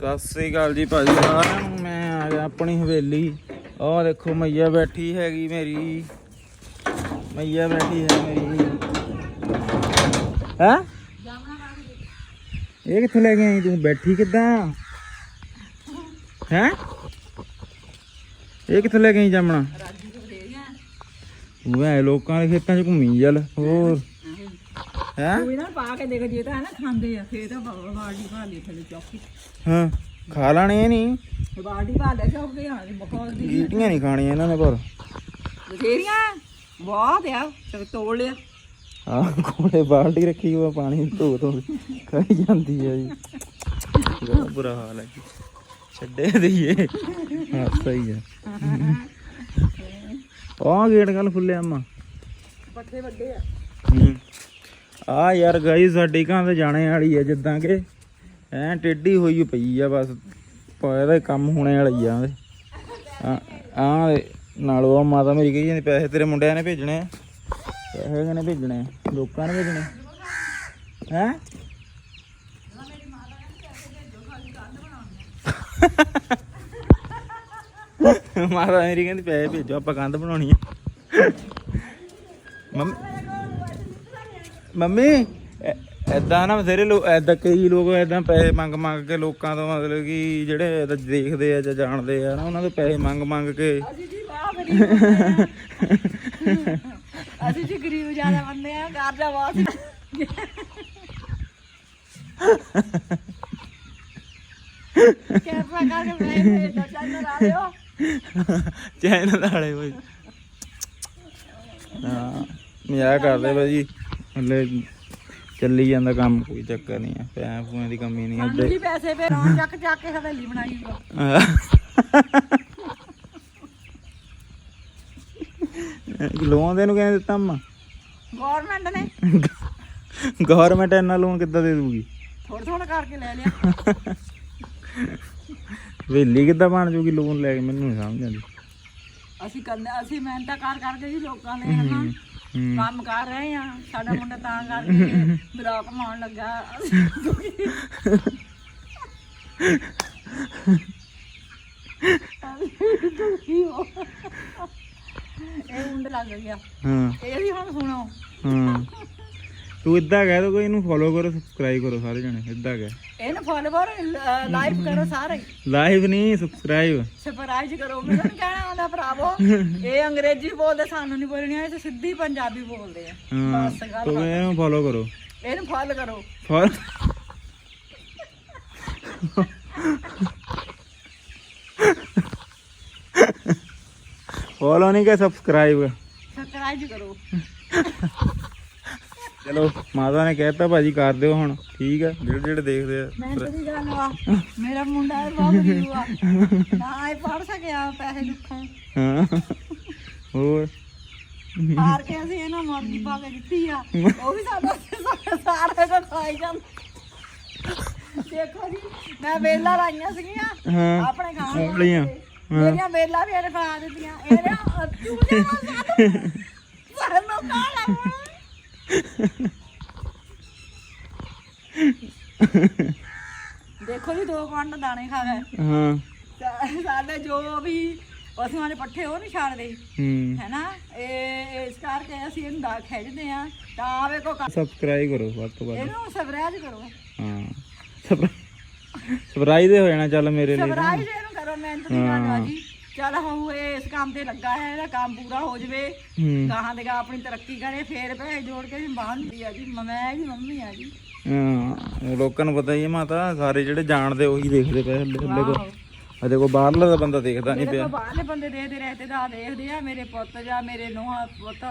ਸਤਿ ਸ੍ਰੀ ਅਕਾਲ ਜੀ ਭਾਜੀ ਸਾਰਿਆਂ ਨੂੰ ਮੈਂ ਆ ਗਿਆ ਆਪਣੀ ਹਵੇਲੀ। ਆਹ ਦੇਖੋ ਮਈਆ ਬੈਠੀ ਹੈਗੀ ਮੇਰੀ। ਮਈਆ ਬੈਠੀ ਹੈ ਮੇਰੀ। ਹੈ? ਇਹ ਕਿੱਥੇ ਲੈ ਕੇ ਆਈ ਤੂੰ? ਬੈਠੀ ਕਿੱਦਾਂ? ਹੈ? ਇਹ ਕਿੱਥੇ ਲੈ ਕੇ ਆਈ ਜਾਮਣਾ? ਵੇ ਲੋਕਾਂ ਦੇ ਖੇਤਾਂ 'ਚ ਘੁੰਮੀ ਚੱਲ। ਹੋਰ। ਹੈ? ਕੋਈ ਨਾ ਪਾ ਕੇ ਦੇਖ ਜੇ ਤਾਂ ਹੈ ਨਾ ਖਾਂਦੇ ਆ ਫੇਰ ਤਾਂ ਬ- ਬਾਲਟੀ ਭਰ ਲਈ ਥੱਲੇ ਚੌਕੀ। ਹਾਂ ਖਾ ਲੈਣੇ ਨਹੀਂ? ਬਾਲਟੀ ਭਰ ਲੈ ਚੌਕੀ ਹਾਂ ਬਕੌਲ ਦੀ। ਗੀਟੀਆਂ ਨਹੀਂ ਖਾਣੀਆਂ ਇਹਨਾਂ ਨੇ ਪਰ। ਬਥੇਰੀਆਂ ਬਹੁਤ ਆ ਤੇ ਤੋੜ ਲਿਆ। ਆਹ ਕੋਲੇ ਬਾਲਟੀ ਰੱਖੀ ਹੋਆ ਪਾਣੀ ਧੋ ਧੋ ਕੇ ਖਾਈ ਜਾਂਦੀ ਹੈ ਜੀ। ਬੜਾ ਬੁਰਾ ਹਾਲ ਹੈ ਜੀ। ਛੱਡੇ ਦਈਏ। ਹਾਂ ਸਹੀ ਹੈ ਆਹ ਗੇਟ ਕੱਲ ਫੁੱਲਿਆ ਅੰਮਾ। ਪੱਠੇ ਵੱਡੇ ਆ। ਹੂੰ। ਆ ਯਾਰ ਗਾਈ ਸਾਡੀ ਕਾਂ ਤੇ ਜਾਣੇ ਵਾਲੀ ਆ ਜਿੱਦਾਂ ਕਿ ਐ ਟੇਢੀ ਹੋਈ ਪਈ ਆ ਬਸ। ਪਾਇਆ ਕੰਮ ਹੋਣੇ ਵਾਲੀ ਆ ਉਹਦੇ। ਆ ਆ ਮਾਤਾ ਮੇਰੀ ਕਹੀ ਜਾਂਦੀ, ਪੈਸੇ ਤੇਰੇ ਮੁੰਡਿਆਂ ਨੇ ਭੇਜਣੇ ਆ। ਪੈਸੇ ਕਿਹਨੇ ਭੇਜਣੇ ਆ? ਲੋਕਾਂ ਨੇ ਭੇਜਣੇ ਹੈ? ਮਾਤਾ ਮੇਰੀ ਕਹਿੰਦੀ, ਪੈਸੇ ਭੇਜੋ, ਆਪਾਂ ਕੰਧ ਬਣਾਉਣੀ ਆ। ਮੰਮੀ ਮੰਮੀ ਐਦਾਂ ਨਾ ਬਥੇਰੇ ਲੋਕ ਐਦਾਂ ਕਈ ਲੋਕ ਐਦਾਂ ਪੈਸੇ ਮੰਗ ਮੰਗ ਕੇ ਲੋਕਾਂ ਤੋਂ ਮਤਲਬ ਕਿ ਜਿਹੜੇ ਦੇਖਦੇ ਆ ਜਾਂ ਜਾਣਦੇ ਆ ਨਾ ਉਹਨਾਂ ਤੋਂ ਪੈਸੇ ਮੰਗ ਮੰਗ ਕੇ। ਅਸੀਂ ਜੀ ਵਾਹ ਗਰੀਬ ਬੰਦੇ ਆ। ਅਸੀਂ ਜੀ ਗਰੀਬ ਜ਼ਿਆਦਾ ਬੰਦੇ ਆ ਭੇਜ ਦੋ ਲਿਓ ਚੈਨਲ ਵਾਲੇ ਬਈ। ਹਾਂ ਮਜ਼ਾਕ ਕਰਦੇ ਭਾਜੀ ਹਲੇ ਚੱਲੀ ਜਾਂਦਾ ਕੰਮ ਕੋਈ ਚੱਕਰ ਨਹੀਂ ਆ। ਪੈਸੇ ਪੂਆਂ ਦੀ ਕਮੀ ਨਹੀਂ ਸਾਨੂੰ ਜੀ ਪੈਸੇ ਫੇਰ ਆਉਣ ਚੱਕ ਚੱਕ ਕੇ ਹਵੇਲੀ ਬਣਾਈ ਹੋਈ ਲੋਨ ਦੇ ਨੂੰ ਕਹਿੰਦੇ ਦਿੱਤਾ ਅੰਮਾ ਗਵਰਨਮੈਂਟ ਨੇ। ਗਵਰਨਮੈਂਟ ਇੰਨਾ ਲੋਨ ਕਿੱਦਾਂ ਦੇ ਦੂਗੀ ਥੋੜਾ ਥੋੜਾ ਕਰਕੇ ਲੈ ਲਿਆ। ਵੇਲੀ ਕਿੱਦਾਂ ਬਣ ਜੂਗੀ ਲੋਨ ਲੈ ਕੇ ਮੈਨੂੰ ਨਹੀਂ ਸਮਝ ਆਉਂਦੀ। ਅਸੀਂ ਕੰਦੇ ਅਸੀਂ ਮਿਹਨਤਾਂ ਕਰ ਕਰਕੇ ਜੀ ਲੋਕਾਂ ਦੇ ਹਨਾ। ਕੰਮ ਕਰ ਰਹੇ ਆ ਸਾਡਾ ਮੁੰਡਾ ਤਾਂ ਕਰਕੇ ਬਲੌਕ ਮਾਉਣ ਲੱਗਾ। ਇਹ ਮੁੰਡਾ ਲੱਗ ਗਿਆ। ਹਾਂ। ਇਹ ਵੀ ਹੁਣ ਸੁਣੋ। ਹਾਂ। ਤੂੰ ਇਦਾਂ ਕਹਿ ਦੋ ਕੋਈ ਇਹਨੂੰ ਫੋਲੋ ਕਰੋ ਸਬਸਕ੍ਰਾਈਬ ਕਰੋ ਸਾਰੇ ਜਣੇ ਇਦਾਂ ਕਹਿ। ਇਹਨੂੰ ਫੋਲੋਵਰ ਲਾਈਕ ਕਰੋ ਸਾਰੇ। ਲਾਈਵ ਨਹੀਂ ਸਬਸਕ੍ਰਾਈਬ ਸਰਪ੍ਰਾਈਜ਼ ਕਰੋ ਮੈਨੂੰ ਕਹਿਣਾ ਆਉਂਦਾ ਭਰਾਵੋ। ਇਹ ਅੰਗਰੇਜ਼ੀ ਬੋਲਦੇ ਸਾਨੂੰ ਨਹੀਂ ਬੋਲਣੀ ਆਏ ਤੇ ਸਿੱਧੀ ਪੰਜਾਬੀ ਬੋਲਦੇ ਆ। ਹਾਂ ਬਸ ਗੱਲ ਤੂੰ ਇਹਨੂੰ ਫੋਲੋ ਕਰੋ। ਇਹਨੂੰ ਫੋਲੋ ਕਰੋ। ਫੋਲ ਫੋਲੋ ਨਹੀਂ ਕਿ ਸਬਸਕ੍ਰਾਈਬ ਸਰਪ੍ਰਾਈਜ਼ ਕਰੋ। ਚਲੋ ਮਾਤਾ ਨੇ ਕਹਿਤਾ ਭਾਜੀ ਕਰ ਦਿਓ ਹੁਣ ਠੀਕ ਆ? ਜਿਹੜੇ ਜਿਹੜੇ ਦੇਖਦੇ ਆ। ਮੈਂ ਤਾਂ ਦੀ ਗੱਲ ਵਾ ਮੇਰਾ ਮੁੰਡਾ ਇਹ ਬਹੁਤ ਗਰੀਬ ਆ ਨਾ ਇਹ ਪੜ ਸਕਿਆ ਪੈਸੇ ਦੁੱਖਾਂ ਹਾਂ। ਹੋਰ? ਹਾਰ ਕੇ ਅਸੀਂ ਇਹਨਾਂ ਮਰਜ਼ੀ ਪਾ ਕੇ ਦਿੱਤੀ ਆ। ਉਹ ਵੀ ਸਾਡਾ ਸਾਰੇ ਦਾ ਖਾਈ ਜਾਂਦਾ। ਦੇਖੋ ਜੀ ਮੈਂ ਵੇਲਾ ਲਾਈਆਂ ਸੀਗੀਆਂ ਆਪਣੇ ਖਾਣ ਉਂਗਲੀਆਂ ਮੇਰੀਆਂ ਵੇਲਾ ਵੀ ਇਹਨੇ ਖਾ ਦਿੱਤੀਆਂ। ਇਹਨੇ ਅੱਤੂ ਦੇ ਸਾਨੂੰ। ਸਾਨੂੰ ਕਾਲਾ ਦੇਖੋ ਜੀ ਦੋ ਕੁਆਂਟ ਦਾਣੇ ਖਾ ਗਏ। ਹਾਂ। ਸਾ- ਸਾਡੇ ਜੋ ਵੀ ਪਸ਼ੂਆਂ ਦੇ ਪੱਠੇ ਉਹ ਨਹੀਂ ਛੱਡਦੇ ਹੂੰ। ਹੈਨਾ ਇਹ ਇਸ ਕਰਕੇ ਅਸੀਂ ਇਹਨੂੰ ਦਾ ਖਿੱਚਦੇ ਆ ਤਾਂ ਵੇਖੋ ਕ- ਸਬਸਕ੍ਰਾਈਬ ਕਰੋ ਵੱਧ ਤੋਂ ਵੱਧ। ਇਹਨੂੰ ਸਬਰਾਜ ਕਰੋ। ਹਾਂ। ਸਰਪ੍ਰਾਈਜ਼ ਹੋ ਜਾਣਾ ਚੱਲ ਮੇਰੇ ਲਈ। ਸਬਰਾਜ ਇਹਨੂੰ ਕਰੋ ਮਿਹਨਤ ਦੀ ਗੱਲ ਆ ਜੀ। ਚੱਲ ਹੁਣ ਇਹ ਇਸ ਕੰਮ ਤੇ ਲੱਗਾ ਹੈ ਇਹਦਾ ਕੰਮ ਪੂਰਾ ਹੋ ਜਵੇ। ਹੂੰ। ਗਾਹਾਂ ਦੇ ਗਾਹ ਆਪਣੀ ਤਰੱਕੀ ਕਰੇ ਫੇਰ ਪੈਸੇ ਜੋੜ ਕੇ ਵੀ ਬਾਂਹਦੀ ਆ ਜੀ। ਮੈਂ ਜੀ ਮੰਮੀ ਆ ਜੀ। ਹਾਂ ਲੋਕਾਂ ਨੂੰ ਪਤਾ ਹੀ ਹੈ ਮਾਤਾ ਸਾਰੇ ਜਿਹੜੇ ਜਾਣਦੇ ਉਹੀ ਦੇਖਦੇ ਪਏ ਹੱਲੇ ਹੱਲੇ ਕੋ। ਅਜੇ ਕੋ ਬਾਹਰਲਾ ਦਾ ਬੰਦਾ ਦੇਖਦਾ ਨਹੀਂ ਪਿਆ। ਬਾਹਰਲੇ ਬੰਦੇ ਦੇਖਦੇ ਰਹਤੇ ਦਾ ਦੇਖਦੇ ਆ ਮੇਰੇ ਪੁੱਤ ਜਾਂ ਮੇਰੇ ਨੂੰਹਾਂ ਪੁੱਤ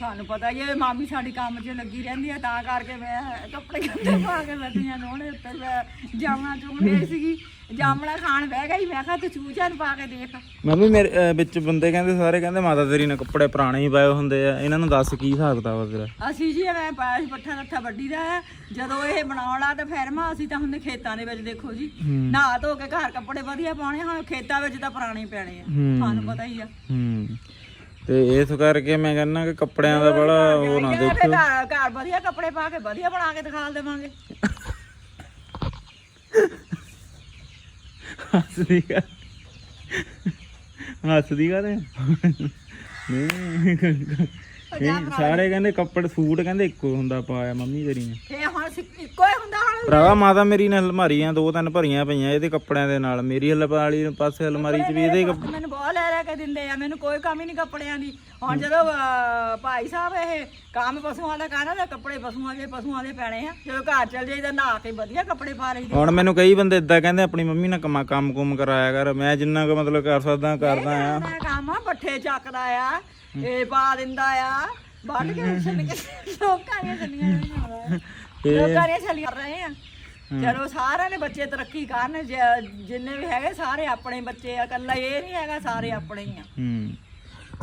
ਸਾਨੂੰ ਪਤਾ ਹੀ ਹੈ ਮਾਮੀ ਸਾਡੀ ਕੰਮ 'ਚ ਲੱਗੀ ਰਹਿੰਦੀ ਆ ਤਾਂ ਕਰਕੇ ਮੈਂ ਕੱਪੜੇ ਕੱਪੜੇ ਪਾ ਕੇ ਬੈਠੀਆਂ ਨੋਣੇ ਉੱਤੇ ਮੈਂ ਚੁਣ ਗਈ ਸੀਗੀ। ਜਾਮਣਾ ਖਾਣ ਬਹਿ ਗਈ ਮੈਂ ਕਿਹਾ ਤੂੰ ਚੂਚਾ ਨੂੰ ਪਾ ਕੇ ਦੇਖ। ਮੰਮੀ ਮੇਰੇ ਅਹ, ਵਿੱਚ ਬੰਦੇ ਕਹਿੰਦੇ ਸਾਰੇ ਕਹਿੰਦੇ ਮਾਤਾ ਤੇਰੀ ਨੇ ਕੱਪੜੇ ਪੁਰਾਣੇ ਹੀ ਪਾਏ ਹੁੰਦੇ ਆ। ਇਹਨਾਂ ਨੂੰ ਦੱਸ ਕੀ ਹਿਸਾਬ ਕਿਤਾਬ ਆ ਤੇਰਾ? ਅਸੀਂ ਜੀ ਮੈਂ ਪਾਇਆ ਸੀ ਪੱਠਾ ਰੱਥਾ ਵੱਡੀ ਦਾ। ਜਦੋਂ ਇਹ ਬਣਾਉਣ ਤੇ ਫਿਰ ਮਾ ਅਸੀਂ ਤਾਂ ਹੁੰਦੇ ਖੇਤਾਂ ਦੇ ਵਿੱਚ ਦੇਖੋ ਜੀ। ਨਹਾ ਧੋ ਕੇ ਘਰ ਕੱਪੜੇ ਵਧੀਆ ਪਾਉਣੇ ਹੁਣ ਖੇਤਾਂ ਵਿੱਚ ਤਾਂ ਪੁਰਾਣੇ ਹੀ ਪੈਣੇ ਆ। ਹੂੰ। ਤੁਹਾਨੂੰ ਪਤਾ ਹੀ ਆ। ਹੂੰ। ਤੇ ਇਸ ਕਰਕੇ ਮੈਂ ਕਹਿੰਦਾ ਕਿ ਕੱਪੜਿਆਂ ਦਾ ਬੜਾ ਉਹ ਨਾ ਕਹਿੰਦੇ ਦੇਖੋ ਘਰ ਘਰ ਵਧੀਆ ਕੱਪੜੇ ਪਾ ਕੇ ਵਧੀਆ ਬਣਾ ਕੇ ਦਿਖਾ ਦੇਵਾਂਗੇ। ਹੱਸਦੀ ਕਾ ਹੱਸਦੀ ਕਾ ਨਹੀਂ ਨਹੀਂ ਸਾਰੇ ਕਹਿੰਦੇ ਕੱਪੜੇ ਸੂਟ ਕਹਿੰਦੇ ਇੱਕੋ ਹੁੰਦਾ ਪਾਇਆ ਮੰਮੀ ਤੇਰੀ ਨੇ। ਫੇ ਹੁਣ ਸਿੱਕ- ਇੱਕੋ ਹੀ ਹੁੰਦਾ ਹੁਣ। ਭਰਾਵਾ ਮਾਤਾ ਮੇਰੀ ਨੇ ਅਲਮਾਰੀਆਂ ਦੋ ਤਿੰਨ ਭਰੀਆਂ ਪਈਆਂ ਇਹਦੇ ਕੱਪੜਿਆਂ ਦੇ ਨਾਲ। ਮੇਰੀ ਅਲਮਾਰੀ ਪਾਸੇ ਅਲਮਾਰੀ 'ਚ ਵੀ ਇਹਦੇ ਕੱਪ- ਮੈਨੂੰ ਬਹੁਤ ਲੈ ਲੈ ਕੇ ਦਿੰਦੇ ਆ ਮੈਨੂੰ ਕੋਈ ਕਮੀ ਨਹੀਂ ਕੱਪੜਿਆਂ ਦੀ। ਹੁਣ ਜਦੋਂ ਅਹ, ਭਾਈ ਸਾਹਿਬ ਇਹ ਕੰਮ ਪਸ਼ੂਆਂ ਦਾ ਕਰਨਾ ਤੇ ਕੱਪੜੇ ਪਸ਼ੂਆਂ ਦੇ ਪਸ਼ੂਆਂ ਦੇ ਪੈਣੇ ਆ। ਜਦੋਂ ਘਰ ਚਲ ਜਾਈਦਾ ਨਹਾ ਕੇ ਵਧੀਆ ਕੱਪੜੇ ਪਾ ਲਈਦੇ। ਹੁਣ ਮੈਨੂੰ ਕਈ ਬੰਦੇ ਇਦਾਂ ਕਹਿੰਦੇ ਆਪਣੀ ਮੰਮੀ ਨਾਲ ਕਮਾ ਕੰਮ ਕੁਮ ਕਰਾਇਆ ਕਰ। ਮੈਂ ਜਿੰਨਾ ਕੁ ਮਤਲਬ ਕਰ ਸਕਦਾ ਕਰਦਾ ਆ। ਮੈਂ ਕੰਮ ਆ ਪੱਠੇ ਚੱਕਦਾ ਆ ਇਹ ਪਾ ਦਿੰਦਾ ਆ। ਵੱਢ ਕੇ ਕੇ ਲੋਕਾਂ ਦੀਆਂ ਛੱਲੀਆਂ ਨਹੀਂ ਲੋਕਾਂ ਦੀਆਂ ਛੱਲੀਆਂ ਕਰ ਰਹੇ ਆ। ਚਲੋ ਸਾਰਿਆਂ ਨੇ ਬੱਚੇ ਤਰੱਕੀ ਕਰਨ ਜ- ਜਿੰਨੇ ਵੀ ਹੈਗੇ ਸਾਰੇ ਆਪਣੇ ਬੱਚੇ ਆ ਇਕੱਲਾ ਇਹ ਨਹੀਂ ਹੈਗਾ ਸਾਰੇ ਆਪਣੇ ਹੀ ਆ। ਹੂੰ।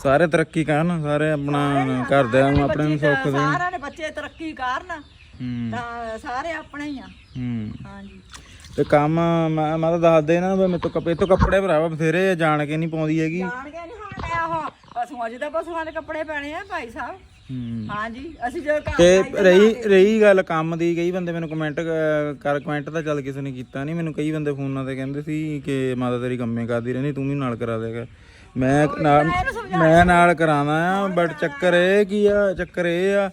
ਸਾਰੇ ਤਰੱਕੀ ਕਰਨ ਸਾਰੇ ਆਪਣਾ ਘਰਦਿਆਂ ਨੂੰ ਆਪਣੇ ਨੂੰ ਸੁੱਖ ਦੇਣ। ਸਾਰਿਆਂ ਨੇ ਬੱਚੇ ਤਰੱਕੀ ਕਰਨ ਹੂੰ। ਤਾਂ ਸਾਰੇ ਆਪਣੇ ਹੀ ਆ। ਹੂੰ। ਹਾਂਜੀ। ਤੇ ਕੰਮ ਮੈਂ ਮੈਂ ਤਾਂ ਦੱਸ ਦੇ ਨਾ ਵੀ ਮੇਰੇ ਤੋਂ ਕੱਪੜੇ ਤੋਂ ਕੱਪੜੇ ਭਰਾਵਾ ਬਥੇਰੇ ਆ, ਜਾਣ ਕੇ ਨਹੀਂ ਪਾਉਂਦੀ ਹੈਗੀ। ਜਾਣ ਕੇ ਨਹੀਂ ਹੁਣ ਉਹ ਪਸ਼ੂਆਂ ਜਿਹਦਾ ਪਸ਼ੂਆਂ ਦੇ ਕੱਪੜੇ ਪੈਣੇ ਆ ਭਾਈ ਸਾਹਿਬ। ਹੂੰ। ਹਾਂਜੀ ਅਸੀਂ ਜਦੋਂ ਘਰ ਤੇ ਰਹੀ ਰਹੀ ਗੱਲ ਕੰਮ ਦੀ ਕਈ ਬੰਦੇ ਮੈਨੂੰ ਕਮੈਂਟ ਕਰ ਕਮੈਂਟ ਤਾਂ ਚੱਲ ਕਿਸੇ ਨੇ ਕੀਤਾ ਨਹੀਂ ਮੈਨੂੰ ਕਈ ਬੰਦੇ ਫੋਨਾਂ ਤੇ ਕਹਿੰਦੇ ਸੀ ਕਿ ਮਾਤਾ ਤੇਰੀ ਕੰਮੇ ਕਰਦੀ ਰਹਿੰਦੀ ਤੂੰ ਵੀ ਨਾਲ ਕਰਾ ਦੇਗਾ। ਮੈਂ ਨਾਲ ਮੈਂ ਨਾਲ ਕਰਾਉਣਾ ਆ ਬਟ ਚੱਕਰ ਇਹ ਕੀ ਆ ਚੱਕਰ ਇਹ ਆ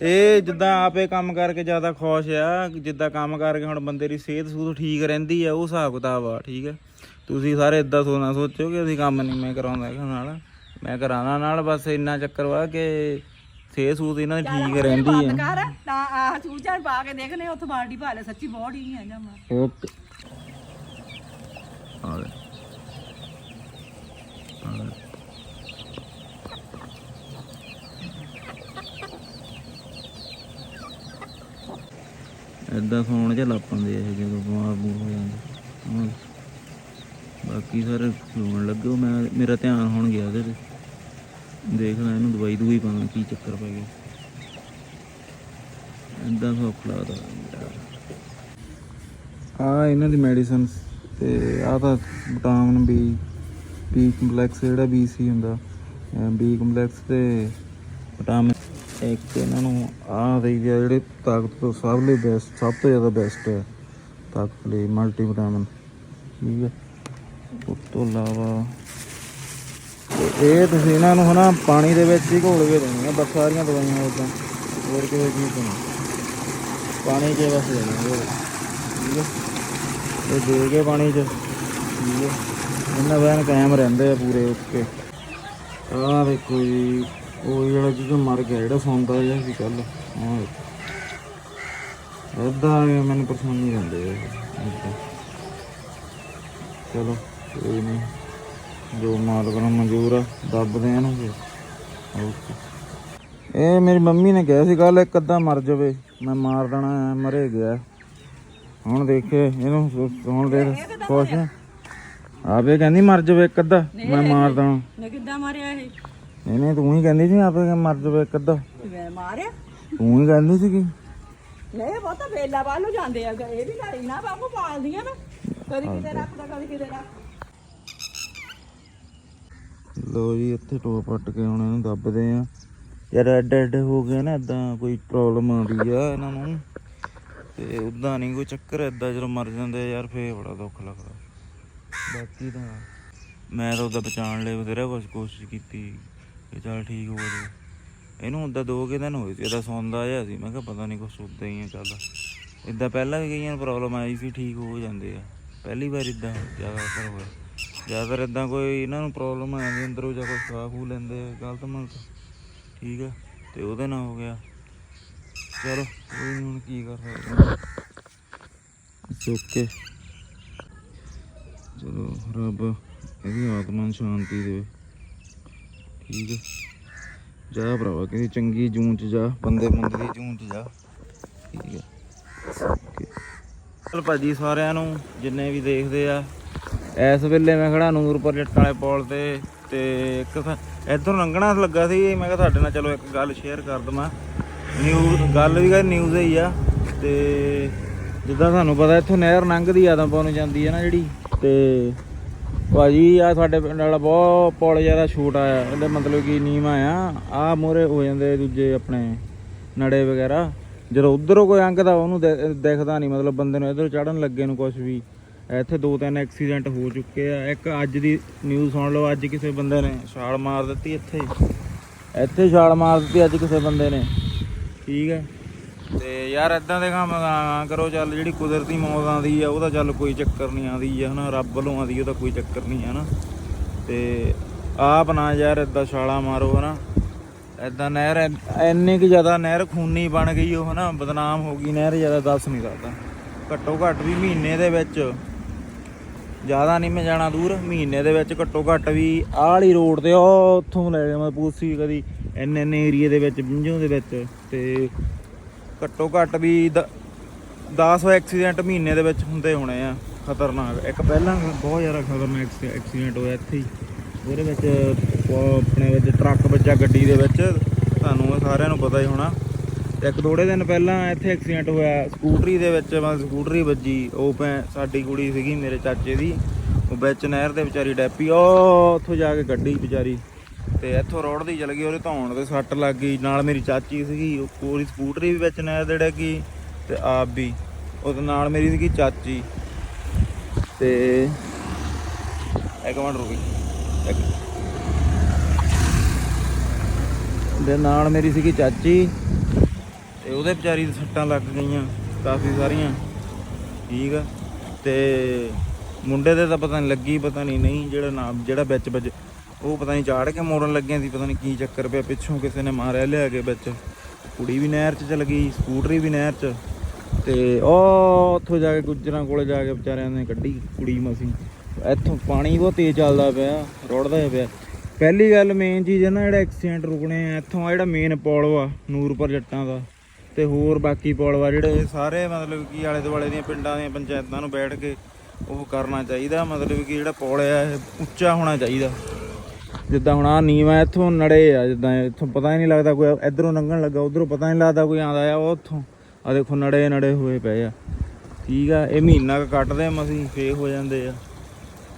ਇਹ ਜਿੱਦਾਂ ਆਪੇ ਕੰਮ ਕਰਕੇ ਜ਼ਿਆਦਾ ਖੁਸ਼ ਆ ਜਿੱਦਾਂ ਕੰਮ ਕਰਕੇ ਹੁਣ ਬੰਦੇ ਦੀ ਸਿਹਤ ਸੂਤ ਠੀਕ ਰਹਿੰਦੀ ਆ ਉਹ ਹਿਸਾਬ ਕਿਤਾਬ ਆ ਠੀਕ ਹੈ ਤੁਸੀਂ ਸਾਰੇ ਇਦਾਂ ਸੋਨਾ ਸੋਚੋ ਕਿ ਅਸੀਂ ਕੰਮ ਨਹੀਂ ਮੈਂ ਕਰਾਉਂਦਾ ਹੈਗਾ ਨਾਲ। ਮੈਂ ਕਰਾਉਣਾ ਨਾਲ ਬਸ ਇੰਨਾ ਚੱਕਰ ਵਾ ਕਿ ਸਿਹਤ ਸੂਤ ਇਹਨਾਂ ਦੀ ਠੀਕ ਰਹਿੰਦੀ ਬੰਦ ਕਰ ਤਾਂ ਆਹ ਚੂਚਾ ਪਾ ਕੇ ਦੇਖਨੇ ਉੱਥੇ ਬਾਲਟੀ ਪਾ ਲੈ ਸੱਚੀ ਬਹੁਤ ਹੀ ਆ ਜਮਾ ਓਕੇ। ਆ ਲੈ। ਆ ਲੈ। ਏਦਾਂ ਸੌਣ ਚ ਲੱਪਾਂਦੇ ਇਹ ਜਦੋਂ ਬਿਮਾਰ ਬੂਰ ਹੋ ਜਾਂਦੇ। ਬਾਕੀ ਸਾਰੇ ਸੌਣ ਲੱਗੇ ਮੈਂ ਮੇਰਾ ਧਿਆਨ ਹੁਣ ਗਿਆ ਉਹਦੇ ਤੇ। ਦੇਖ ਦੇਖਦਾ ਇਹਨੂੰ ਦਵਾਈ ਦੂਈ ਪਾਵਾਂ ਕੀ ਚੱਕਰ ਪੈ ਗਿਆ। ਏਦਾਂ ਸੌਖ ਲੱਗਦਾ। ਆ ਇਹਨਾਂ ਦੀ ਮੈਡੀਸਨ ਤੇ ਆ ਤਾਂ ਵਿਟਾਮਿਨ ਬੀ ਬੀ ਕੰਪਲੈਕਸ ਜਿਹੜਾ ਬੀ ਸੀ ਹੁੰਦਾ ਬੀ ਕੰਪਲੈਕਸ ਤੇ ਵਿਟਾਮਿਨ ਇੱਕ ਇਹਨਾਂ ਨੂੰ ਆ ਦੇ ਜਿਹੜੇ ਤਾਕਤ ਤੋਂ ਸਭ ਲਈ ਬੈਸਟ ਸਭ ਤੋਂ ਜ਼ਿਆਦਾ ਬੈਸਟ ਹੈ, ਤਾਕਤ ਲਈ ਮਲਟੀ ਵਿਟਾਮਿਨ ਠੀਕ ਹੈ। ਉਸ ਤੋਂ ਇਲਾਵਾ ਤੇ ਇਹ ਤੁਸੀਂ ਇਹਨਾਂ ਨੂੰ ਹਨਾ ਪਾਣੀ ਦੇ ਵਿੱਚ ਹੀ ਘੋਲ ਕੇ ਦੇਣੀਆਂ ਬਸ ਸਾਰੀਆਂ ਦਵਾਈਆਂ ਉਦਾਂ ਹੋਰ ਕਿਸੇ ਚੀਜ਼ ਤੋਂ ਪਾਣੀ 'ਚ ਬਸ ਦੇਣੀਆਂ ਠੀਕ ਹੈ ਇਹ ਦੇ ਕੇ ਪਾਣੀ 'ਚ। ਠੀਕ ਹੈ ਇਹਨਾਂ ਵੈਨ ਕਾਇਮ ਰਹਿੰਦੇ ਆ ਪੂਰੇ ਓਕੇ ਆਹ ਦੇਖੋ ਜੀ, ਉਹ ਜਿਹੜਾ ਜਿਹਦਾ ਮਰ ਗਿਆ, ਜਿਹੜਾ ਸੌਂਦਾ ਜਿਹਾ ਸੀ ਕੱਲ ਹਾਂ ਏਦਾਂ ਮੈਨੂੰ ਪਰੇਸ਼ਾਨੀ ਦਿੰਦੇ ਆ। ਚਲੋ, ਕੋਈ ਨਹੀਂ। ਜੋ ਮਾਲਕ ਨੂੰ ਮਨਜ਼ੂਰ ਆ ਨਾ ਫਿਰ ਓਕੇ। ਇਹ ਮੇਰੀ ਮੰਮੀ ਨੇ ਕਿਹਾ ਸੀ ਕੱਲ ਇੱਕ ਅੱਧਾ ਮਰ ਜਾਵੇ ਮੈਂ ਮਾਰ ਦੇਣਾ ਐ, ਮਰੇ ਗਿਆ। ਹੁਣ ਦੇਖੇ ਇਹਨੂੰ ਸੁ- ਹੁਣ ਦੇ ਖੁਸ਼ ਆਪੇ ਕਹਿੰਦੀ ਮਰ ਜਾਵੇ ਇੱਕ ਅੱਧਾ ਮੈਂ ਮਾਰ ਦੇਣਾ। ਨੇ ਕਿੱਦਾਂ ਮਾਰਿਆ ਇਹ? ਨਹੀਂ ਨਹੀਂ ਤੂੰ ਹੀ ਕਹਿੰਦੀ ਸੀ ਆਪੇ ਕਿ ਮਰ ਜਾਵੇ ਇੱਕ ਅੱਧਾ। ਮੈਂ ਮਾਰਿਆ? ਤੂੰ ਹੀ ਕਹਿੰਦੀ ਸੀਗੀ ਇਹ ਬਹੁਤਾ ਵੇਲਾ ਵੱਲ ਜਾਂਦੇ ਆ ਇਹ ਵੀ ਲੜੀ ਨਾ ਬਾਬੂ ਪਾਲਦੀਆਂ ਨਾ। ਕਦੀ ਕਿਤੇ ਰੱਖਦਾ ਕਦੀ ਕਿਤੇ ਰੱਖ ਲੋ ਜੀ, ਇੱਥੇ ਟੋਪ ਪੱਟ ਕੇ ਹੁਣ ਇਹਨੂੰ ਦੱਬਦੇ ਆ। ਯਾਰ, ਐਡ ਐਡ ਹੋ ਗਿਆ ਨਾ ਇਦਾਂ ਕੋਈ ਪ੍ਰੋਬਲਮ ਆਉਂਦੀ ਆ ਇਹਨਾਂ ਨੂੰ। ਤੇ ਉਦਾਂ ਨਹੀਂ ਕੋਈ ਚੱਕਰ, ਏਦਾਂ ਜਦੋਂ ਮਰ ਜਾਂਦੇ ਯਾਰ, ਫੇਰ ਬੜਾ ਦੁੱਖ ਲੱਗਦਾ। ਬਾਕੀ ਤਾਂ ਮੈਂ ਤਾਂ ਉਹਦਾ ਬਚਾਉਣ ਲਈ ਬਥੇਰਾ ਕੁਛ ਕੋਸ਼ਿਸ਼ ਕੀਤੀ, ਕਿ ਚੱਲ ਠੀਕ ਹੋ ਜਾਵੇ। ਇਹਨੂੰ ਉਦਾਂ ਦੋ ਕੁ ਦਿਨ ਹੋਏ ਸੀ, ਇਹਦਾ ਸੌਂਦਾ ਜਿਹਾ ਸੀ। ਮੈਂ ਕਿਹਾ ਪਤਾ ਨਹੀਂ ਕੁਛ ਉਦਾਂ ਹੀ ਆ, ਚੱਲ। ਇਦਾਂ ਪਹਿਲਾਂ ਵੀ ਕਈਆਂ ਨੂੰ ਪ੍ਰੋਬਲਮ ਆਈ ਸੀ, ਠੀਕ ਹੋ ਜਾਂਦੇ ਆ। ਪਹਿਲੀ ਵਾਰ ਇਦਾਂ ਜ਼ਿਆਦਾਤਰ ਹੋਇਆ। ਜਾਂ ਫਿਰ ਇਦਾਂ ਕੋਈ ਇਹਨਾਂ ਨੂੰ ਪ੍ਰੋਬਲਮ ਆ ਜਾਂਦੀ, ਅੰਦਰੋਂ ਜਾਂ ਕੋਈ ਖਾ ਖੂ ਲੈਂਦੇ ਆ, ਗਲਤ ਮਲਤ ਠੀਕ ਆ, ਤੇ ਉਹਦੇ ਨਾਲ ਹੋ ਗਿਆ। ਚਲੋ, ਕੋਈ ਹੁਣ ਕੀ ਕਰ ਸਕਦੇ ਇਟਸ ਓਕੇ। ਚਲੋ, ਰੱਬ ਇਹਦੀ ਆਤਮਾ ਨੂੰ ਸ਼ਾਂਤੀ ਦੇਵੇ। ਠੀਕ ਹੈ ਜਾ ਭਰਾਵਾ, ਕਿਸੇ ਚੰਗੀ ਜੂਨ ਚ ਜਾ, ਬੰਦੇ ਬੰਦੇ ਦੀ ਜੂਨ ਚ ਜਾ। ਠੀਕ ਹੈ ਚਲ ਭਾਜੀ, ਸਾਰਿਆਂ ਨੂੰ ਜਿੰਨੇ ਵੀ ਦੇਖਦੇ ਆ ਇਸ ਵੇਲੇ ਮੈਂ ਖੜਾ ਨੂਰਪੁਰ ਜੱਟਾਂ ਵਾਲੇ ਪੁਲ ਤੇ ਤੇ ਇੱਕ ਤਾਂ ਲੰਘਣਾ ਲੱਗਾ ਸੀ, ਮੈਂ ਕਿਹਾ ਤੁਹਾਡੇ ਨਾਲ ਚਲੋ ਇੱਕ ਗੱਲ ਸ਼ੇਅਰ ਕਰ ਦਵਾਂ। ਨਿਊਜ਼ ਗੱਲ ਵੀ ਕਰ ਨਿਊਜ਼ ਹੀ ਆ, ਤੇ ਜਿੱਦਾਂ ਤੁਹਾਨੂੰ ਪਤਾ ਇੱਥੋਂ ਨਹਿਰ ਲੰਘਦੀ ਆਦਮਪੁਰ ਨੂੰ ਜਾਂਦੀ ਹੈ ਨਾ ਜਿਹੜੀ, ਤੇ ਭਾਜੀ ਆ ਸਾਡੇ ਪਿੰਡ ਵਾਲਾ ਬਹੁਤ ਪੁਲ ਜ਼ਿਆਦਾ ਛੋਟਾ ਆ, ਇਹਦੇ ਮਤਲਬ ਕਿ ਨੀਵਾਂ ਆ ਆ ਮੋਰੇ ਹੋ ਜਾਂਦੇ ਦੂਜੇ ਆਪਣੇ ਨੜੇ ਵਗੈਰਾ। ਜਦੋਂ ਉਧਰੋਂ ਕੋਈ ਅੰਗ ਦਾ ਉਹਨੂੰ ਦਿ- ਦਿਖਦਾ ਨਹੀਂ, ਮਤਲਬ ਬੰਦੇ ਨੂੰ ਇਧਰ ਚੜਨ ਲੱਗੇ ਨੂੰ ਕੁਝ ਵੀ। ਇੱਥੇ ਦੋ ਤਿੰਨ ਐਕਸੀਡੈਂਟ ਹੋ ਚੁੱਕੇ ਆ। ਇੱਕ ਅੱਜ ਦੀ ਨਿਊਜ਼ ਸੁਣ ਲਓ, ਅੱਜ ਕਿਸੇ ਬੰਦੇ ਨੇ ਛਾਲ ਮਾਰ ਦਿੱਤੀ ਇੱਥੇ ਇੱਥੇ ਛਾਲ ਮਾਰ ਦਿੱਤੀ ਅੱਜ ਕਿਸੇ ਬੰਦੇ ਨੇ। ਠੀਕ ਹੈ? ਤੇ ਯਾਰ ਇਦਾਂ ਦੇ ਕੰਮ ਨਾ ਕਰੋ, ਚੱਲ ਜਿਹੜੀ ਕੁਦਰਤੀ ਮੌਤ ਆਉਂਦੀ ਆ ਉਹਦਾ ਚੱਲ ਕੋਈ ਚੱਕਰ ਨਹੀਂ ਆਉਂਦੀ ਆ, ਹਨਾ? ਰੱਬ ਵੱਲੋਂ ਆਉਂਦੀ ਉਹਦਾ ਕੋਈ ਚੱਕਰ ਨਹੀਂ ਹੈ ਨਾ ਤੇ ਆਪ ਨਾ ਯਾਰ ਇਦਾਂ ਛਾਲਾਂ ਮਾਰੋ, ਹਨਾ? ਇਦਾਂ ਨਹਿਰ ਐ- ਇੰਨੀ ਕਿ ਜ਼ਿਆਦਾ ਨਹਿਰ ਖੂਨੀ ਬਣ ਗਈ, ਉਹ, ਹਨਾ? ਬਦਨਾਮ ਹੋ ਗਈ ਨਹਿਰ ਜ਼ਿਆਦਾ, ਦੱਸ ਨਹੀਂ ਸਕਦਾ। ਘੱਟੋ ਘੱਟ ਵੀ ਮਹੀਨੇ ਦੇ ਵਿੱਚ ਜ਼ਿਆਦਾ ਨਹੀਂ ਮੈਂ ਜਾਣਾ ਦੂਰ, ਮਹੀਨੇ ਦੇ ਵਿੱਚ ਘੱਟੋ ਘੱਟ ਵੀ ਆਹ ਵਾਲੀ ਰੋਡ ਤੇ ਉਹ ਉੱਥੋਂ ਲੈ ਜਾਵਾਂ ਪੂਸੀ ਕਦੀ ਇੰਨੇ ਇੰਨੇ ਏਰੀਏ ਦੇ ਵਿੱਚ ਬਿੰਝੋਂ ਦੇ ਵਿੱਚ ਤੇ ਘੱਟੋ ਘੱਟ ਵੀ 10 ਐਕਸੀਡੈਂਟ ਮਹੀਨੇ ਦੇ ਵਿੱਚ ਹੁੰਦੇ ਹੋਣੇ ਆ, ਖਤਰਨਾਕ। ਇੱਕ ਪਹਿਲਾਂ ਬਹੁਤ ਜ਼ਿਆਦਾ ਖਤਰਨਾਕ ਐਕਸੀਡੈਂਟ ਹੋਇਆ ਇੱਥੇ ਹੀ। ਉਹਦੇ ਵਿੱਚ ਆਪਣੇ ਵਿੱਚ ਟਰੱਕ ਵੱਜਾ ਗੱਡੀ ਦੇ ਵਿੱਚ, ਤੁਹਾਨੂੰ ਸਾਰਿਆਂ ਨੂੰ ਪਤਾ ਹੀ ਹੋਣਾ। ਇੱਕ ਥੋੜੇ ਦਿਨ ਪਹਿਲਾਂ ਇੱਥੇ ਐਕਸੀਡੈਂਟ ਹੋਇਆ। ਸਕੂਟਰੀ ਦੇ ਵਿੱਚ ਮਤਲਬ ਸਕੂਟਰੀ ਵੱਜੀ। ਉਹ ਭੈ ਸਾਡੀ ਕੁੜੀ ਸੀਗੀ ਮੇਰੇ ਚਾਚੇ ਦੀ। ਉਹ ਵਿੱਚ ਨਹਿਰ ਦੇ ਵਿਚਾਰੀ ਡੈਪੀ। ਉਹ ਉੱਥੋਂ ਜਾ ਕੇ ਗੱਡੀ ਵਿਚਾਰੀ। ਤੇ ਇੱਥੋਂ ਰੋਡ ਦੀ ਚਲ ਗਈ, ਉਹਦੇ ਧੌਣ ਤੇ ਸੱਟ ਲੱਗ ਗਈ। ਨਾਲ ਮੇਰੀ ਚਾਚੀ ਸੀਗੀ, ਉਹ ਪੂਰੀ ਸਕੂਟਰੀ ਵੀ ਵਿੱਚ ਨਹਿਰ ਦੇ ਡੱਗੀ ਤੇ ਆਪ ਵੀ। ਉਹਦੇ ਨਾਲ ਮੇਰੀ ਸੀਗੀ ਚਾਚੀ। ਤੇ ਇੱਕ ਮਿੰਟ ਰੁਕੀ ਦੇ ਨਾਲ ਮੇਰੀ ਸੀਗੀ ਚਾਚੀ। ਤੇ ਉਹਦੇ ਵਿਚਾਰੀ ਦੇ ਸੱਟਾਂ ਲੱਗ ਗਈਆਂ, ਕਾਫੀ ਸਾਰੀਆਂ। ਠੀਕ ਆ? ਤੇ ਮੁੰਡੇ ਦੇ ਤਾਂ ਪਤਾ ਨਹੀਂ ਲੱਗੀ, ਪਤਾ ਨਹੀਂ ਨਹੀਂ ਜਿਹੜਾ ਨਾਮ ਜਿਹੜਾ ਵਿੱਚ ਵੱਜ, ਉਹ ਪਤਾ ਨਹੀਂ ਚਾੜ ਕੇ ਮੋੜਨ ਲੱਗਿਆ ਸੀ, ਪਤਾ ਨਹੀਂ ਕੀ ਚੱਕਰ ਪਿਆ, ਪਿੱਛੋਂ ਕਿਸੇ ਨੇ ਮਾਰਿਆ ਲਿਆ ਕੇ ਵਿੱਚ। ਕੁੜੀ ਵੀ ਨਹਿਰ 'ਚ ਚਲ ਗਈ, ਸਕੂਟਰੀ ਵੀ ਨਹਿਰ 'ਚ। ਤੇ ਉਹ ਉੱਥੋਂ ਜਾ ਕੇ ਗੁੱਜਰਾਂ ਕੋਲੇ ਜਾ ਕੇ ਵਿਚਾਰਿਆਂ ਨੇ ਕੱਢੀ ਕੁੜੀ ਮਸੀਂ। ਇੱਥੋਂ ਪਾਣੀ ਬਹੁਤ ਤੇਜ਼ ਚੱਲਦਾ ਪਿਆ, ਰੁੜਦਾ ਹੀ ਪਿਆ। ਪਹਿਲੀ ਗੱਲ ਮੇਨ ਚੀਜ਼ ਹੈ ਨਾ, ਜਿਹੜਾ ਐਕਸੀਡੈਂਟ ਰੁਕਣੇ ਆ, ਇੱਥੋਂ ਆ ਜਿਹੜਾ ਮੇਨ ਪੁਲ ਆ ਨੂਰਪੁਰ ਜੱਟਾਂ ਦਾ। ਤੇ ਹੋਰ ਬਾਕੀ ਪੁਲ ਵਾ ਜਿਹੜੇ ਸਾਰੇ ਮਤਲਬ ਕਿ ਆਲੇ ਦੁਆਲੇ ਦੀਆਂ ਪਿੰਡਾਂ ਦੀਆਂ ਪੰਚਾਇਤਾਂ ਨੂੰ ਬੈਠ ਕੇ ਉਹ ਕਰਨਾ ਚਾਹੀਦਾ ਮਤਲਬ ਕਿ ਜਿਹੜਾ ਪੁਲ ਆ ਇਹ ਉੱਚਾ ਹੋਣਾ ਚਾਹੀਦਾ। ਜਿੱਦਾਂ ਹੁਣ ਆ ਨੀਵਾ ਇੱਥੋਂ ਨੜੇ ਆ ਜਿੱਦਾਂ ਇੱਥੋਂ ਪਤਾ ਹੀ ਨਹੀਂ ਲੱਗਦਾ ਕੋਈ ਇਧਰੋਂ ਲੰਘਣ ਲੱਗਾ ਉਧਰੋਂ ਪਤਾ ਨਹੀਂ ਲੱਗਦਾ ਕੋਈ ਆਉਂਦਾ ਆ ਉਹ ਉੱਥੋਂ। ਆ ਦੇਖੋ ਨੜੇ ਨੜੇ ਹੋਏ ਪਏ ਆ। ਠੀਕ ਆ ਇਹ ਮਹੀਨਾ ਕੁ ਕੱਟਦੇ ਆ ਮਸੀਂ ਫੇਰ ਹੋ ਜਾਂਦੇ ਆ।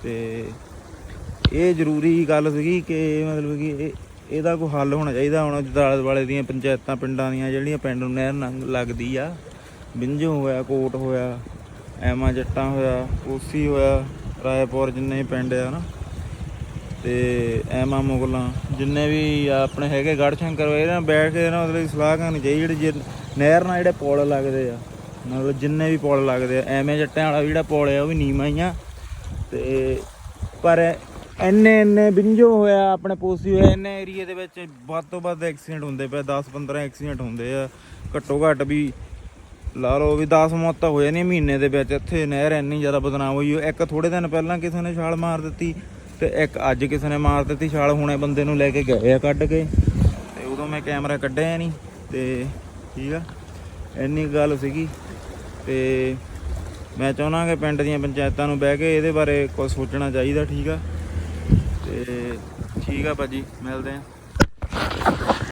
ਤੇ ਇਹ ਜ਼ਰੂਰੀ ਗੱਲ ਸੀਗੀ ਕਿ ਮਤਲਬ ਕਿ ਇਹ ਇਹਦਾ ਕੋਈ ਹੱਲ ਹੋਣਾ ਚਾਹੀਦਾ ਹੁਣ ਆਲੇ ਦੁਆਲੇ ਦੀਆਂ ਪੰਚਾਇਤਾਂ, ਪਿੰਡਾਂ ਦੀਆਂ ਜਿਹੜੀਆਂ ਪਿੰਡ ਨੂੰ ਨਹਿਰ ਲੰਘ- ਲੱਗਦੀ ਆ। ਬਿੰਜੋ ਹੋਇਆ, ਕੋਟ ਹੋਇਆ, ਐਮਾ ਜੱਟਾਂ ਹੋਇਆ, ਕੋਸੀ ਹੋਇਆ, ਰਾਏਪੁਰ ਜਿੰਨੇ ਵੀ ਪਿੰਡ ਆ ਨਾ, ਤੇ ਐਮਾ ਮੁਗਲਾਂ, ਜਿੰਨੇ ਵੀ ਆ ਆਪਣੇ ਹੈਗੇ ਗੜ ਸ਼ੰਕਰ ਹੋਏ ਨਾ ਬੈਠ ਕੇ ਨਾ ਮਤਲਬ ਸਲਾਹ ਕਰਨੀ ਚਾਹੀਦੀ ਜਿਹੜੇ ਜੇ ਨਹਿਰ ਨਾਲ ਜਿਹੜੇ ਪੁਲ ਲੱਗਦੇ ਆ, ਮਤਲਬ ਜਿੰਨੇ ਵੀ ਪੁਲ ਲੱਗਦੇ ਆ, ਐਵੇਂ ਜੱਟਾਂ ਵਾਲਾ ਵੀ ਜਿਹੜਾ ਪੁਲ ਆ, ਉਹ ਵੀ ਨੀਵਾਂ ਹੀ ਆ। ਤੇ ਪਰ ਇੰਨੇ ਇੰਨੇ ਬਿੰਜੋ ਹੋਇਆ, ਆਪਣੇ ਪੋਸੀ ਹੋਇਆ ਇੰਨੇ ਏਰੀਏ ਦੇ ਵਿੱਚ ਵੱਧ ਤੋਂ ਵੱਧ ਐਕਸੀਡੈਂਟ ਹੁੰਦੇ ਪਏ 10 15 ਐਕਸੀਡੈਂਟ ਹੁੰਦੇ ਆ। ਘੱਟੋ ਘੱਟ ਵੀ ਲਾ ਲਓ ਵੀ 10 ਮੌਤਾਂ ਹੋ ਜਾਂਦੀਆਂ ਮਹੀਨੇ ਦੇ ਵਿੱਚ, ਇੱਥੇ ਨਹਿਰ ਇੰਨੀ ਜ਼ਿਆਦਾ ਬਦਨਾਮ ਹੋਈ ਇੱਕ ਥੋੜੇ ਦਿਨ ਪਹਿਲਾਂ ਕਿਸੇ ਨੇ ਛਾਲ ਮਾਰ ਦਿੱਤੀ ਤੇ ਇੱਕ ਅੱਜ ਕਿਸੇ ਨੇ ਮਾਰ ਦਿੱਤੀ, ਛਾਲ ਹੁਣੇ ਬੰਦੇ ਨੂੰ ਲੈ ਕੇ ਗਏ ਆ ਕੱਢ ਕੇ। ਤੇ ਉਦੋਂ ਮੈਂ ਕੈਮਰਾ ਕੱਢਿਆ ਨਹੀਂ ਤੇ ਠੀਕ ਆ, ਇੰਨੀ ਕੁ ਗੱਲ ਸੀਗੀ। ਤੇ ਮੈਂ ਚਾਹੁੰਦਾ ਕਿ ਪਿੰਡ ਦੀਆਂ ਪੰਚਾਇਤਾਂ ਨੂੰ ਬਹਿ ਕੇ ਇਹਦੇ ਬਾਰੇ ਕੁਝ ਸੋਚਣਾ ਚਾਹੀਦਾ, ਠੀਕ ਆ। ਤੇ ਠੀਕ ਆ ਭਾਜੀ ਮਿਲਦੇ ਆ।